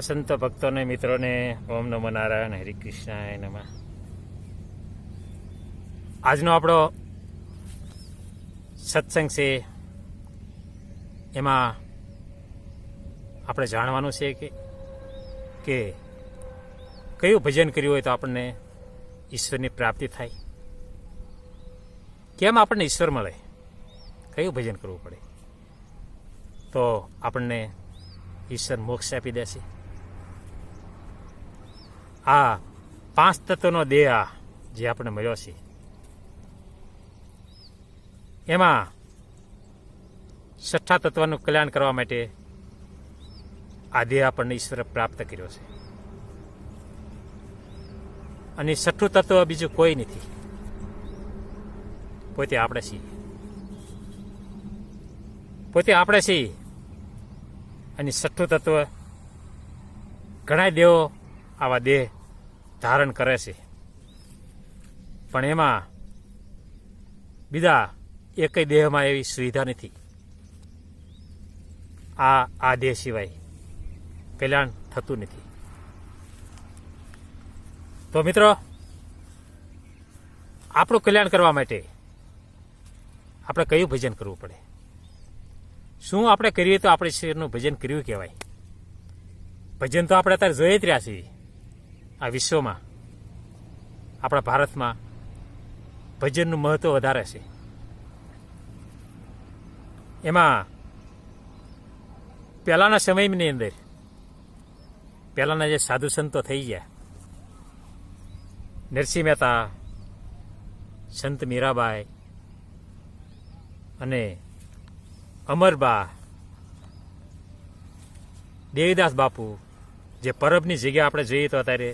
સંતો ભક્તોને, મિત્રોને, ઓમ નમો નારાયણ, હરે કૃષ્ણાય નમઃ. આજનો આપણો સત્સંગ છે, એમાં આપણે જાણવાનું છે કે કે કયું ભજન કર્યું હોય તો આપણને ઈશ્વરની પ્રાપ્તિ થાય. કેમ આપણને ઈશ્વર મળે? કયું ભજન કરવું પડે? તો આપણને ઈશ્વર મોક્ષ આપી દેશે. આ પાંચ તત્વનો દેહ આ જે આપણે મળ્યો છે. એમાં છઠ્ઠા તત્વનું કલ્યાણ કરવા માટે આ દેહ આપણને ઈશ્વરે પ્રાપ્ત કર્યો છે. અને છઠ્ઠું તત્વ બીજું કોઈ નથી. પોતે આપણે છીએ. પોતે આપણે છીએ. અને છઠ્ઠું તત્વ ઘણા દેવો આવા દેહ ધારણ કરે છે. પણ એમાં બીજા એકય દેહમાં એવી સુવિધા નથી. આ આ દેહ સિવાય કલ્યાણ થતું નથી. તો મિત્રો, આપણું કલ્યાણ કરવા માટે આપણે કયું ભજન કરવું પડે? શું આપણે કરીએ તો આપણે શરીરનું ભજન કર્યું કહેવાય? ભજન તો આપણે અત્યારે જોઈ જ રહ્યા છીએ. આ વિશ્વમાં, આપણા ભારતમાં ભજનનું મહત્વ વધારે છે. એમાં પહેલાંના સમયની અંદર, પહેલાંના જે સાધુ સંતો થઈ ગયા, નરસિંહ મહેતા, સંત મીરાબાઈ અને અમરબા, દેવીદાસ બાપુ, જે પરબની જગ્યા આપણે જોઈએ તો અત્યારે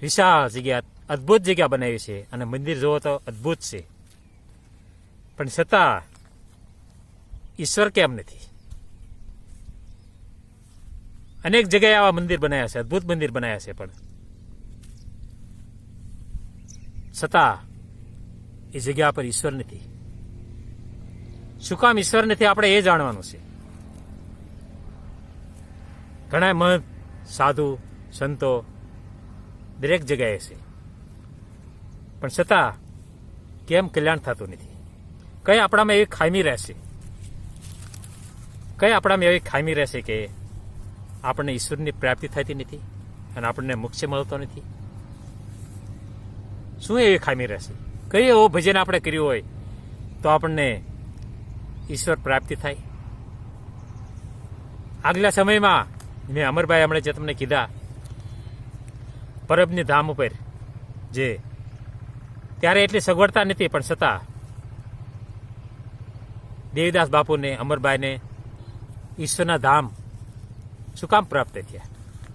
વિશાળ જગ્યા, અદ્ભુત જગ્યા બનાવી છે અને મંદિર જોવો તો અદ્ભુત છે. પણ છતાં ઈશ્વર કેમ નથી? અનેક જગ્યાએ આવા મંદિર બનાવ્યા છે, અદ્ભુત મંદિર બનાવ્યા છે પણ. છતાં એ જગ્યા પર ઈશ્વર નથી. શું કામ ઈશ્વર નથી આપણે એ જાણવાનું છે? ઘણા મત સાધુ, સંતો દરેક જગ્યાએ છે. પણ છતાં, કેમ કલ્યાણ થતું નથી? કઈ આપણામાં એવી ખામી રહેશે? કઈ આપણામાં એવી ખામી રહેશે કે આપણને ઈશ્વરની પ્રાપ્તિ થતી નથી અને આપણને મોક્ષ મળતો નથી? શું એવી ખામી રહેશે? કઈ એવો ભજન આપણે કર્યું હોય તો આપણને ઈશ્વર પ્રાપ્તિ થાય? આગલા સમયમાં મેં અમરભાઈ હમણાં જે તમને કીધા પરબની ધામ ઉપર. જે ત્યારે એટલી સગવડતા નથી પણ છતાં દેવીદાસ બાપુને, અમરભાઈને ઈશ્વરના ધામ શું કામ પ્રાપ્ત થયા?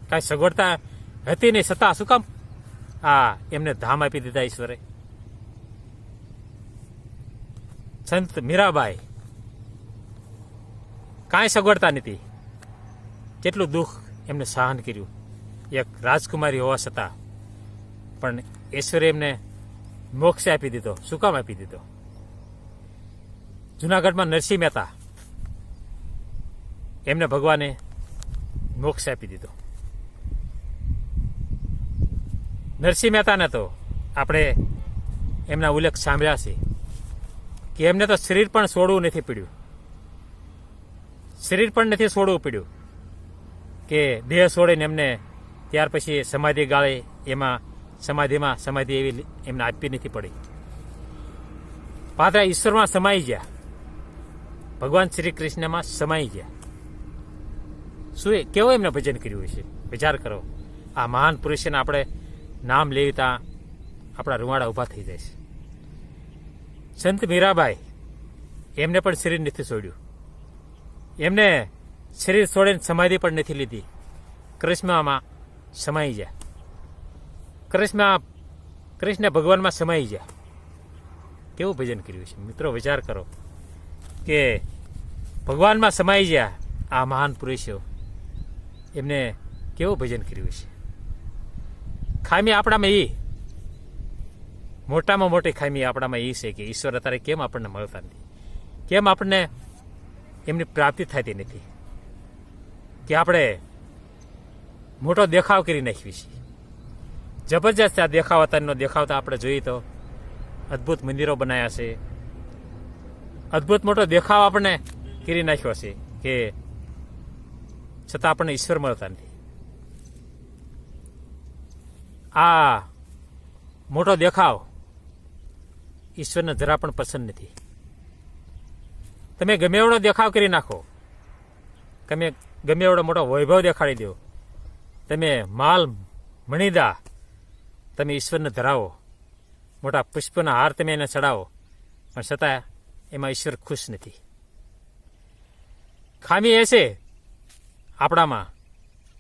કાંઈ સગવડતા હતી નહીં, છતાં શું કામ? આ એમને ધામ આપી દીધા ઈશ્વરે. સંત મીરાબાઈ કાંઈ સગવડતા નથી કેટલું દુઃખ એમને સહન કર્યું. એક રાજકુમારી હોવા છતાં પણ ઈશ્વરે એમને મોક્ષ આપી દીધો. શું કામ આપી દીધો? જુનાગઢમાં નરસિંહ મહેતા એમને ભગવાને મોક્ષ આપી દીધો. નરસિંહ મહેતાને તો આપણે એમના ઉલ્લેખ સાંભળ્યા છે કે એમને તો શરીર પણ છોડવું નથી પીડ્યું. શરીર પણ નથી છોડવું પીડ્યું કે દેહ છોડીને એમને ત્યાર પછી સમાધિ ગાળે એમાં સમાધિમાં સમાધિ એવી એમને આપવી નથી પડી. પાત્રા ઈશ્વરમાં સમાઈ ગયા. ભગવાન શ્રી કૃષ્ણમાં સમાઈ ગયા. શું કેવો એમને ભજન કર્યું છે? વિચાર કરો. આ મહાન પુરુષને આપણે નામ લેતા આપણા રૂવાડા ઊભા થઈ જાય છે. સંત મીરાબાઈ, એમને પણ શરીર નથી છોડ્યું. એમને શરીર છોડીને સમાધિ પણ નથી લીધી. કૃષ્ણમાં સમાઈ જાય. કૃષ્ણ કૃષ્ણ ભગવાનમાં સમાઈ જાય. કેવું ભજન કર્યું છે? મિત્રો, વિચાર કરો કે ભગવાનમાં સમાઈ ગયા આ મહાન પુરુષો. એમને કેવું ભજન કર્યું છે? ખામી આપણામાં એ મોટામાં મોટી ખામી આપણામાં એ છે કે ઈશ્વર અત્યારે કેમ આપણને મળતા નથી? કેમ આપણને એમની પ્રાપ્તિ થતી નથી? કે આપણે મોટો દેખાવ કરી નાખ્યું છે. જબરજસ્ત આ દેખાવ અત્યારનો દેખાવ તો આપણે જોઈએ તો અદ્ભુત મંદિરો બનાવ્યા છે. અદ્ભુત મોટો દેખાવ આપણને કરી નાખ્યો છે કે છતાં આપણને ઈશ્વર મળતા નથી. આ મોટો દેખાવ ઈશ્વરને જરા પણ પસંદ નથી. તમે ગમે એવડો દેખાવ કરી નાખો. તમે ગમે એવડો મોટો વૈભવ દેખાડી દો. તમે માલ, મણિદા, તમે ઈશ્વરને ધરાવો. મોટા પુષ્પના હાર તમે એને ચડાવો. પણ છતાં એમાં ઈશ્વર ખુશ નથી. ખામી છે આપણામાં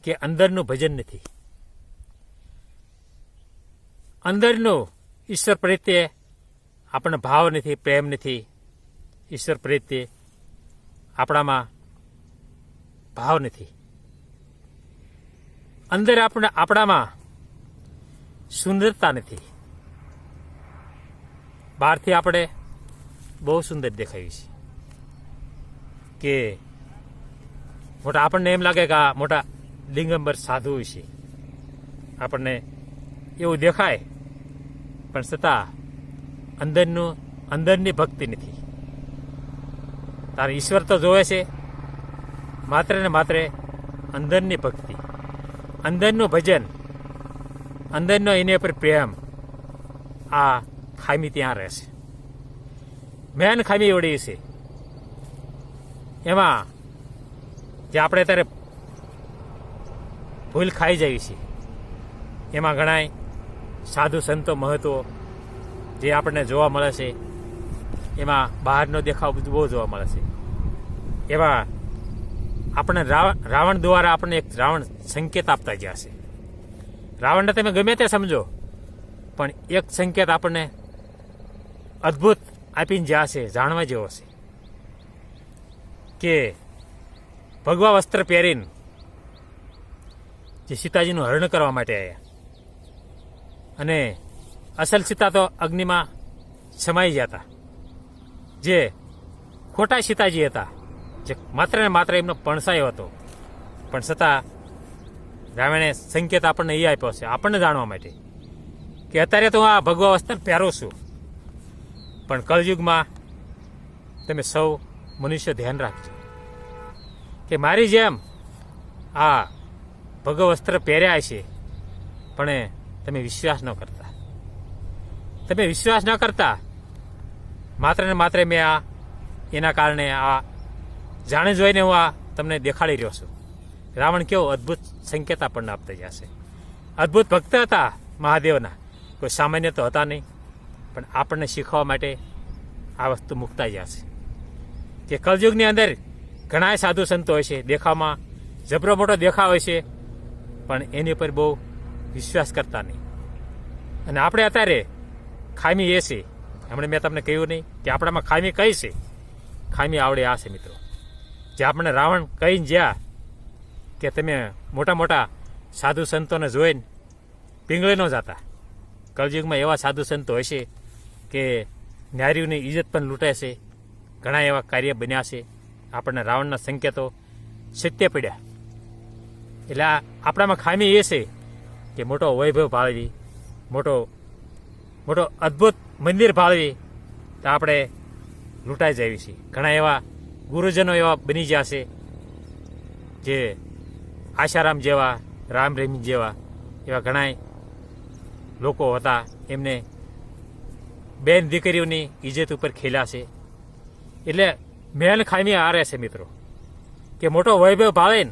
કે અંદરનું ભજન નથી. અંદરનું ઈશ્વર પ્રત્યે આપણને ભાવ નથી, પ્રેમ નથી. ઈશ્વર પ્રત્યે આપણામાં ભાવ નથી. અંદર આપણે આપણામાં સુંદરતા નથી. બહારથી આપણે બહુ સુંદર દેખાઈએ છે. કે મોટા આપણને એમ લાગે કે આ મોટા દિગંબર સાધુ છે. આપણને એવું દેખાય, પણ છતાં અંદરનું, અંદરની ભક્તિ નથી. તારે ઈશ્વર તો જોવે છે. માત્ર ને માત્ર અંદરની ભક્તિ. અંદરનું ભજન, અંદરનો એની પર પ્રેમ, આ ખામી ત્યાં રહેશે મેન ખામી એવડી છે. એમાં જે આપણે અત્યારે ભૂલ ખાઈ જઈએ છીએ, એમાં ઘણાય સાધુ સંતો મહત્વો જે આપણને જોવા મળે છે, એમાં બહારનો દેખાવ બહુ જોવા મળે છે. એમાં આપણે રાવણ દ્વારા આપણને એક રાવણ સંકેત આપતા ગયા છે. રાવણને તમે ગમે તે સમજો, પણ એક સંકેત આપણને અદ્ભુત આપીને જ્યાં છે, જાણવા જેવો છે. કે ભગવા વસ્ત્ર પહેરીને જે સીતાજીનું હરણ કરવા માટે આવ્યા અને અસલ સીતા તો અગ્નિમાં સમાઈ હતા જે ખોટા સીતાજી હતા. જે માત્ર ને માત્ર એમનો પણસાયો હતો. પણ છતાં રાવણે સંકેત આપણને એ આપ્યો છે, આપણને જાણવા માટે, કે અત્યારે તો હું આ ભગવા વસ્ત્ર પહેરું છું. પણ કળયુગમાં તમે સૌ મનુષ્ય ધ્યાન રાખજો, કે મારી જેમ આ ભગવ વસ્ત્ર પહેર્યા છે, પણ તમે વિશ્વાસ ન કરતા. તમે વિશ્વાસ ન કરતા, માત્ર ને માત્ર મેં આ, એના કારણે આ જાણે જોઈને હું આ તમને દેખાડી રહ્યો છું. રાવણ કેવો અદ્ભુત સંકેત આપણને આપતા જશે અદ્ભુત ભક્ત હતા મહાદેવના. કોઈ સામાન્ય તો હતા નહીં, પણ આપણને શીખવા માટે આ વસ્તુ મૂકતા જશે કે કલયુગની અંદર ઘણા સાધુ સંતો હોય છે, દેખાવમાં જબરો મોટો દેખાવ હોય છે, પણ એની ઉપર બહુ વિશ્વાસ કરતા નહીં. અને આપણે અત્યારે ખામી એ છે, હમણાં મેં તમને કહ્યું નહીં કે આપણામાં ખામી કઈ છે? ખામી આવડે આ છે, મિત્રો. જે આપણે રાવણ કહીને જ્યાં કે તમે મોટા મોટા સાધુ સંતોને જોઈને પીંગળે ન જતા. કલયુગમાં એવા સાધુ સંતો હશે કે નારીઓની ઇજ્જત પણ લૂંટે છે. ઘણા એવા કાર્ય બન્યા છે. આપણને રાવણના સંકેતો સત્ય પડ્યા. એટલે આપણામાં ખામી એ છે કે મોટો વૈભવ ભાળવી, મોટો મોટો અદ્ભુત મંદિર ભાળવી તો આપણે લૂંટાઈ જઈએ છીએ. ઘણા એવા ગુરુજનો એવા બની છે જે આશારામ જેવા, રામ રેમી જેવા, એવા ઘણા લોકો હતા. એમને બેન દીકરીઓની ઇજ્જત ઉપર ખેલ્યા છે. એટલે મેન ખામી આ રહેશે મિત્રો. કે મોટો વૈભવ ભાવે ને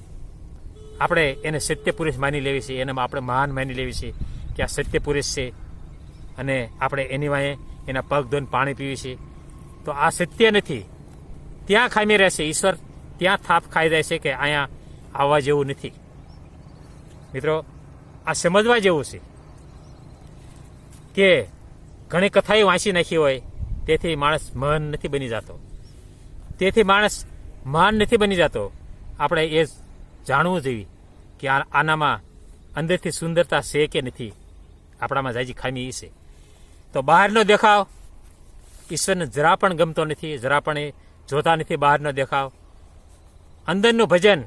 આપણે એને સત્ય પુરુષ માની લેવી છે. એને આપણે મહાન માની લેવી છે કે આ સત્ય પુરુષ છે અને આપણે એની વાંહે એના પગ ધોઈને પાણી પીવી છે. તો આ સત્ય નથી. ત્યાં ખામી રહેશે, ઈશ્વર ત્યાં થાપ ખાઈ રહેશે કે અહીંયા આવવા જેવું નથી. મિત્રો, આ સમજવા જેવું છે કે ઘણી કથાએ વાંચી નાખી હોય, તેથી માણસ મહાન નથી બની જતો. તેથી માણસ મહાન નથી બની જતો. આપણે એ જાણવું જોઈએ કે આનામાં અંદરથી સુંદરતા છે કે નથી. આપણામાં જાજી ખામી એ છે. તો બહારનો દેખાવ ઈશ્વરને જરા પણ ગમતો નથી, જરા પણ એ જોતા નથી બહારનો દેખાવ. અંદરનું ભજન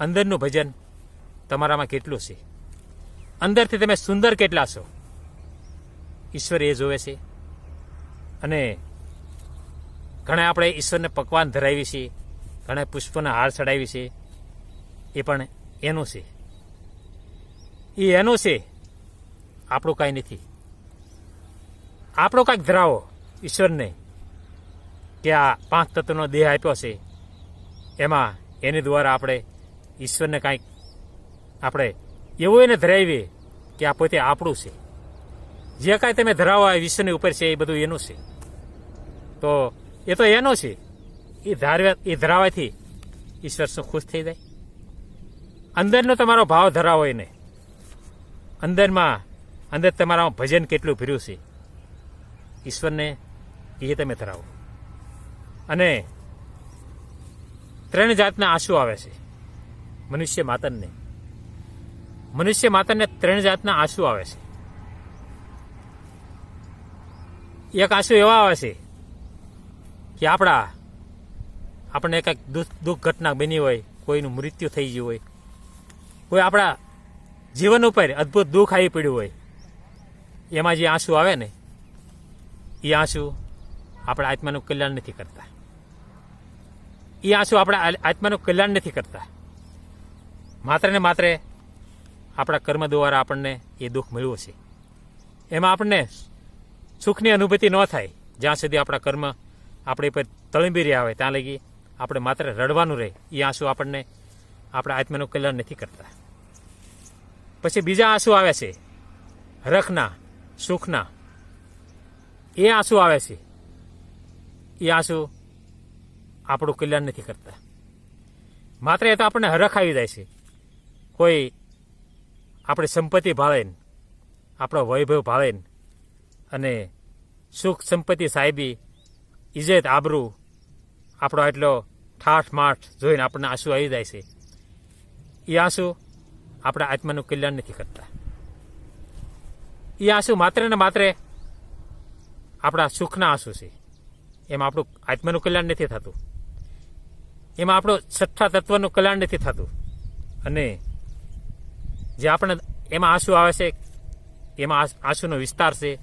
અંદરનું ભજન તમારામાં કેટલું છે? અંદરથી તમે સુંદર કેટલા છો? ઈશ્વર એ જોવે છે. અને ઘણા આપણે ઈશ્વરને પકવાન ધરાવી છીએ, ઘણા પુષ્પના હાર ચડાવી છે એ પણ એનું છે. એ એનું છે. આપણું કાંઈ નથી. આપણો કાંઈક ધરાવો ઈશ્વરને. કે આ પાંચ તત્વનો દેહ આપ્યો છે, એમાં એની દ્વારા આપણે ઈશ્વરને કાંઈક આપણે એવું એને ધરાવીએ કે આ પોતે આપણું છે. જે કાંઈ તમે ધરાવો વિશ્વની ઉપર છે એ બધું એનું છે. તો એ તો એનો છે. એ ધારવા એ ધરાવાથી ઈશ્વર શું ખુશ થઈ જાય? અંદરનો તમારો ભાવ ધરાવો એને. અંદરમાં અંદર તમારામાં ભજન કેટલું ભર્યું છે. ઈશ્વરને એ તમે ધરાવો. અને ત્રણ જાતના આંસુ આવે છે. મનુષ્ય માતરને મનુષ્ય માતરને ત્રણ જાતના આંસુ આવે છે. એક આંસુ એવા આવે છે કે આપણા, આપણને કંઈક દુઃખ દુઃખ ઘટના બની હોય, કોઈનું મૃત્યુ થઈ ગયું હોય, કોઈ આપણા જીવન ઉપર અદ્ભુત દુઃખ આવી પડ્યું હોય, એમાં જે આંસુ આવે ને, એ આંસુ આપણા આત્માનું કલ્યાણ નથી કરતા. એ આંસુ આપણા આત્માનું કલ્યાણ નથી કરતા? માત્ર ને માત્ર આપણા કર્મ દ્વારા આપણને એ દુઃખ મળ્યું છે એમાં આપણને સુખની અનુભૂતિ ન થાય. જ્યાં સુધી આપણા કર્મ આપણે પર તળંબી રહ્યા હોય, ત્યાં લગી આપણે માત્ર રડવાનું રહે. એ આંસુ આપણને આપણા આત્માનું કલ્યાણ નથી કરતા. પછી બીજા આંસુ આવે છે? રખના, સુખના. એ આંસુ આવે છે? એ આંસુ આપણું કલ્યાણ નથી કરતા. માત્ર એ તો આપણને હરખ આવી જાય છે. કોઈ આપણી સંપત્તિ ભાવે ને, આપણો વૈભવ ભાવે ને, અને સુખ સંપત્તિ સાહેબી ઇજ્જત આબરૂ, આપણો એટલો ઠાઠ માઠ જોઈને આપણને આંસુ આવી જાય છે. એ આંસુ આપણા આત્માનું કલ્યાણ નથી કરતા. એ આંસુ માત્ર ને માત્ર આપણા સુખના આંસુ છે. એમાં આપણું આત્માનું કલ્યાણ નથી થતું. એમાં આપણો છઠ્ઠા તત્વનું કલ્યાણ નથી થતું. અને જે આપણે એમાં આંસુ આવે છે, એમાં આંસુનો વિસ્તાર છે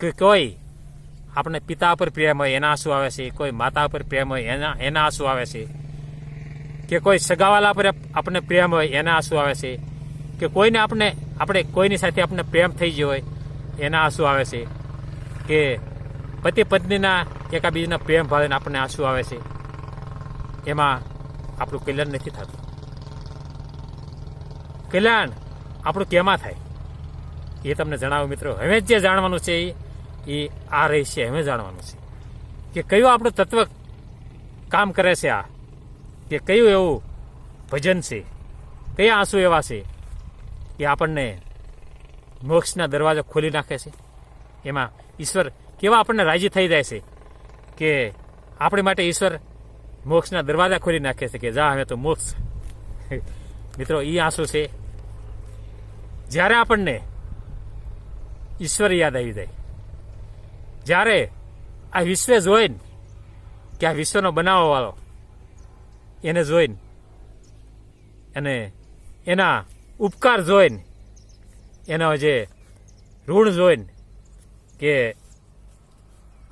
કે કોઈ આપણે પિતા પર પ્રેમ હોય, એના આંસુ આવે છે, કોઈ માતા પર પ્રેમ હોય, એના એના આંસુ આવે છે. કે કોઈ સગાવાલા પર આપણને પ્રેમ હોય, એના આંસુ આવે છે. કે કોઈને આપણે આપણે કોઈની સાથે આપણને પ્રેમ થઈ ગયો હોય, એના આંસુ આવે છે. કે પતિ પત્નીના એકાબીજાના પ્રેમ ભાવીને આપણને આંસુ આવે છે. એમાં આપણું કલ્યાણ નથી થતું. કલ્યાણ આપણું કેમાં થાય? એ તમને જણાવો મિત્રો. હવે જે જાણવાનું છે એ- આ રહી હવે જાણવાનું છે. કે કયું આપણું તત્વ કામ કરે છે આ? કે કયું એવું ભજન છે? કયા આંસુ એવા છે? એ આપણને મોક્ષના દરવાજા ખોલી નાખે છે. એમાં ઈશ્વર કેવા આપણને રાજી થઈ જાય છે કે આપણી માટે ઈશ્વર મોક્ષના દરવાજા ખોલી નાખે છે કે જા હવે તો મોક્ષ મિત્રો એ આંસુ છે જ્યારે આપણને ઈશ્વર યાદ આવી જાય જ્યારે આ વિશ્વ જોઈને કે આ વિશ્વનો બનાવવાવાળો એને જોઈને અને એના ઉપકાર જોઈને એનો જે ઋણ જોઈને કે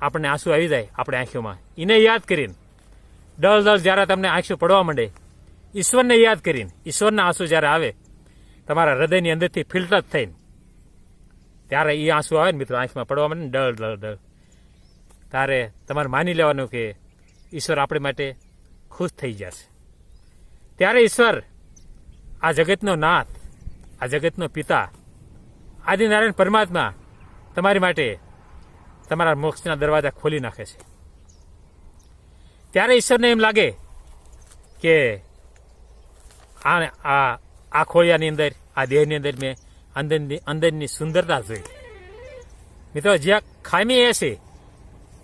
આપણને આંસુ આવી જાય આપણે આંખોમાં એને યાદ કરીને ડળ ડળ જ્યારે તમને આંખો પડવા માંડે, ઈશ્વરને યાદ કરીને, ઈશ્વરના આંસુ જ્યારે આવે, તમારા હૃદયની અંદરથી ફિલ્ટર થઈને, ત્યારે એ આંસુ આવે ને મિત્રો, આંખમાં પડવા માંડે ને ડળ ડળ ડળ ત્યારે તમારે માની લેવાનું કે ઈશ્વર આપણી માટે ખુશ થઈ જશે. ત્યારે ઈશ્વર, આ જગતનો નાથ, આ જગતનો પિતા, આદિનારાયણ પરમાત્મા તમારી માટે તમારા મોક્ષના દરવાજા ખોલી નાખે છે. ત્યારે ઈશ્વરને એમ લાગે કે આ આ આ ખોળિયાની અંદર, આ દેહની અંદર મેં અંદરની અંદરની સુંદરતા જોઈ. મિત્રો જ્યાં ખામી એ છે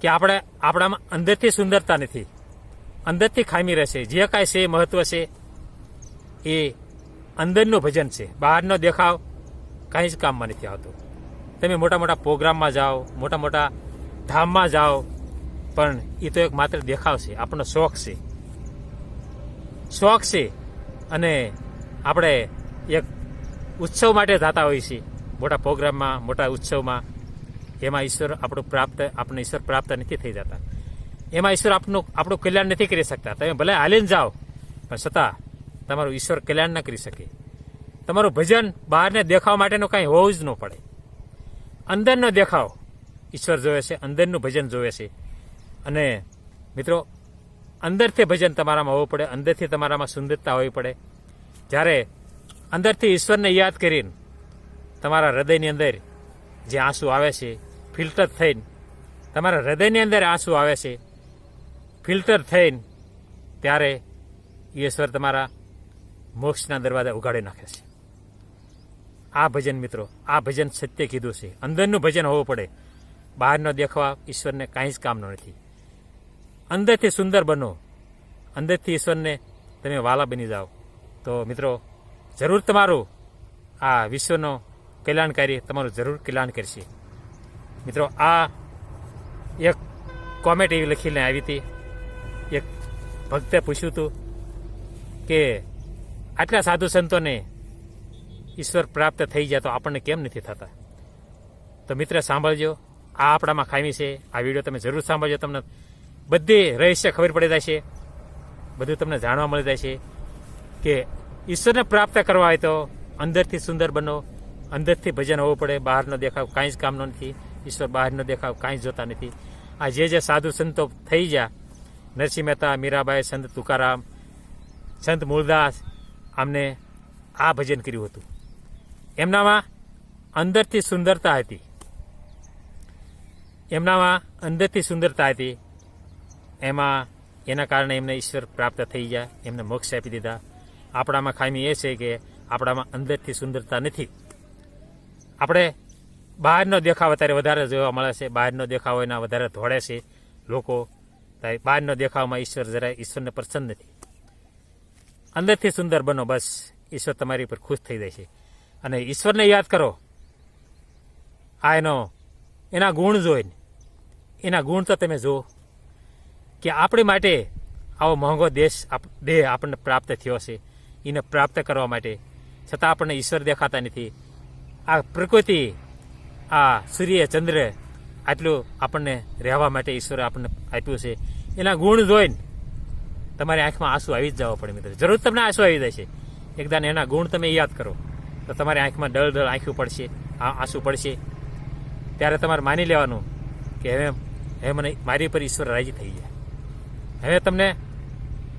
કે આપણે આપણામાં અંદરથી સુંદરતા નથી. અંદરથી ખામી રહેશે. જે કાંઈ છે એ મહત્વ છે, એ અંદરનું ભજન છે. બહારનો દેખાવ કાંઈ જ કામમાં નથી આવતો. તમે મોટા મોટા પ્રોગ્રામમાં જાઓ મોટા મોટા ધામમાં જાઓ પણ એ તો એક માત્ર દેખાવ છે, આપણો શોખ છે. શોખ છે અને આપણે એક ઉત્સવ માટે જતા હોઈએ છીએ. મોટા પ્રોગ્રામમાં, મોટા ઉત્સવમાં. એમાં ઈશ્વર આપણું પ્રાપ્ત, આપણને ઈશ્વર પ્રાપ્ત નથી થઈ જતા. એમાં ઈશ્વર આપનું, આપણું કલ્યાણ નથી કરી શકતા. તમે ભલે હાલીને જાઓ, પણ છતાં તમારું ઈશ્વર કલ્યાણ ન કરી શકે. તમારું ભજન બહારને દેખાવા માટેનું કાંઈ હોવું જ ન પડે. અંદરનો દેખાવ ઈશ્વર જોવે છે, અંદરનું ભજન જોવે છે. અને મિત્રો, અંદરથી ભજન તમારામાં હોવું પડે, અંદરથી તમારામાં સુંદરતા હોવી પડે. જ્યારે અંદરથી ઈશ્વરને યાદ કરીને તમારા હૃદયની અંદર જે આંસુ આવે છે, ફિલ્ટર થઈને તમારા હૃદયની અંદર આંસુ આવે છે, ફિલ્ટર થઈને ત્યારે ઈશ્વર તમારા મોક્ષના દરવાજા ઉગાડી નાખે છે. આ ભજન મિત્રો, આ ભજન સત્ય કીધું છે. અંદરનું ભજન હોવું પડે. બહારનો દેખવા ઈશ્વરને કાંઈ જ કામનો નથી. અંદરથી સુંદર બનો. અંદરથી ઈશ્વરને તમે વાલા બની જાઓ. તો મિત્રો, જરૂર તમારું આ વિશ્વનો કલ્યાણકારી તમારું જરૂર કલ્યાણ કરશે. મિત્રો, આ એક કોમેન્ટ એવી લખીને આવી હતી. એક ભક્તે પૂછ્યું હતું કે આટલા સાધુ સંતોને ઈશ્વર પ્રાપ્ત થઈ જાય તો આપણને કેમ નથી થતા? તો મિત્ર, સાંભળજો. આ આપણામાં ખામી છે. આ વીડિયો તમે જરૂર સાંભળજો તમને. બધી રહસ્ય ખબર પડી છે. બધું તમને જાણવા મળી છે કે ઈશ્વરને પ્રાપ્ત કરવા હોય તો અંદરથી સુંદર બનો, અંદરથી ભજન હોવું પડે, બહારનો દેખાવ કાંઈ જ કામનો નથી, ઈશ્વર બહારનો દેખાવ કાંઈ જ જોતા નથી. આ જે જે સાધુ સંતો થઈ ગયા, નરસિંહ મહેતા, મીરાબાઈ, સંત તુકારામ, સંત મૂળદાસ, આમને આ ભજન કર્યું હતું. એમનામાં અંદરથી સુંદરતા હતી. એમનામાં અંદરથી સુંદરતા હતી. એમાં એના કારણે એમને ઈશ્વર પ્રાપ્ત થઈ ગયા, એમને મોક્ષ આપી દીધા. આપણામાં ખામી એ છે કે આપણામાં અંદરથી સુંદરતા નથી. આપણે બહારનો દેખાવ અત્યારે વધારે જોવા મળે છે, બહારનો દેખાવ એના વધારે ધોળે છે. લોકો બહારનો દેખાવમાં ઈશ્વર જરા ઈશ્વરને પસંદ નથી. અંદરથી સુંદર બનો, બસ ઈશ્વર તમારી પર ખુશ થઈ જાય છે. અને ઈશ્વરને યાદ કરો, આ એનો, એના ગુણ જોઈને, એના ગુણ તો તમે જુઓ. કે આપણી માટે આવો મોંઘો દેશ દેહ આપણને પ્રાપ્ત થયો છે. એને પ્રાપ્ત કરવા માટે છતાં આપણને ઈશ્વર દેખાતા નથી. આ પ્રકૃતિ, આ સૂર્ય, ચંદ્ર આટલું આપણને રહેવા માટે ઈશ્વરે આપણને આપ્યું છે. એના ગુણ જોઈને તમારી આંખમાં આંસુ આવી જ જવા પડે મિત્રો. જરૂર તમને આંસુ આવી જાય છે એકદમ એના ગુણ તમે યાદ કરો. તો તમારી આંખમાં ડળ ડળ આંખ્યું પડશે, આ આંસુ પડશે. ત્યારે તમારે માની લેવાનું કે હવે હવે મને, મારી પર ઈશ્વર રાજી થઈ ગયા. હવે તમને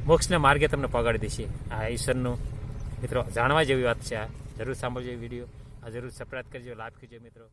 મોક્ષના માર્ગે તમને પગાડી દેશે આ ઈશ્વરનું મિત્રો જાણવા જેવી વાત છે. આ જરૂર સાંભળજો વીડિયો. આ જરૂર સપરાત કરજો, લાભ કરજો મિત્રો.